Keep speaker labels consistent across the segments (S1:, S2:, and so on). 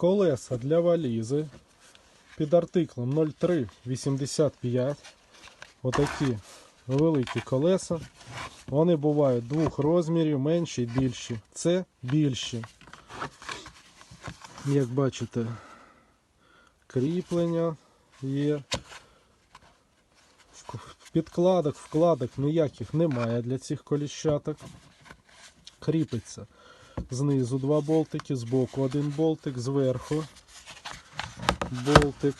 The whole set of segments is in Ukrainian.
S1: колеса для валізи під артиклом 0385. Отакі великі колеса. Вони бувають двох розмірів, менші і більші. Це більші. Як бачите, кріплення є. Підкладок, вкладок ніяких немає для цих коліщаток. Кріпиться знизу два болтики, збоку один болтик, зверху болтик.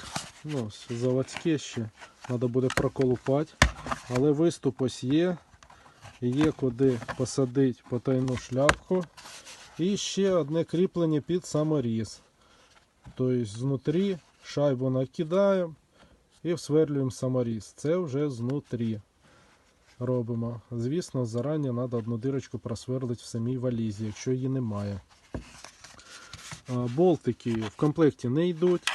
S1: Ну, заводське ще треба буде проколупати. Але виступ ось є. Є куди посадити потайну шляпку. І ще одне кріплення під саморіз. Тобто знутрі шайбу накидаємо і всверлюємо саморіз. Це вже знутрі робимо. Звісно, зарані треба одну дирочку просверлити в самій валізі, якщо її немає. Болтики в комплекті не йдуть.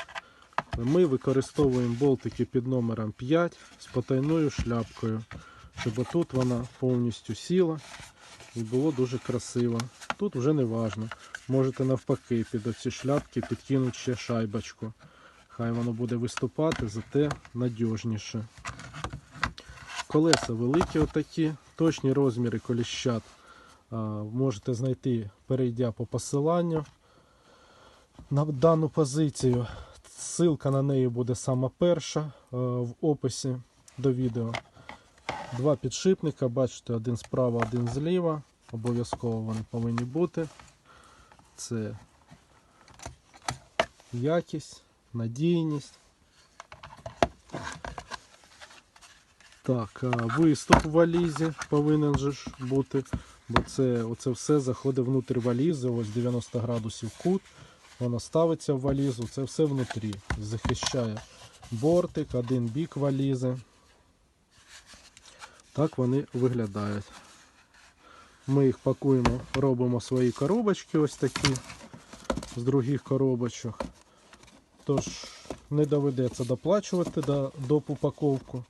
S1: Ми використовуємо болтики під номером 5 з потайною шляпкою, щоб тут вона повністю сіла і було дуже красиво. Тут вже не важно. Можете навпаки під оці шляпки підкинути ще шайбочку. Хай воно буде виступати, зате надіжніше. Колеса великі отакі, точні розміри коліщат можете знайти, перейдя по посиланню на дану позицію. Ссылка на неї буде сама перша в описі до відео. Два підшипника, бачите, один справа, один зліва. Обов'язково вони повинні бути. Це якість, надійність. Так, виступ в валізі повинен же ж бути, бо це, оце все заходить внутрі валізи, ось 90 градусів кут. Воно ставиться в валізу, це все внутрі. Захищає бортик, один бік валізи. Так вони виглядають. Ми їх пакуємо, робимо свої коробочки ось такі з других коробочок. Тож не доведеться доплачувати до, до упаковку.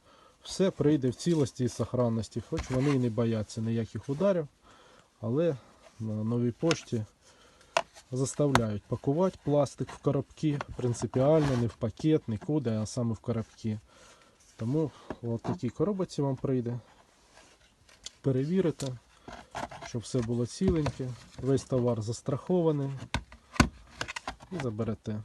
S1: Все прийде в цілості і сохранності, хоч вони і не бояться ніяких ударів, але на новій пошті заставляють пакувати пластик в коробки, принципіально не в пакет, нікуди, а саме в коробки. Тому от такій коробці вам прийде. Перевірите, щоб все було ціленьке, весь товар застрахований і заберете.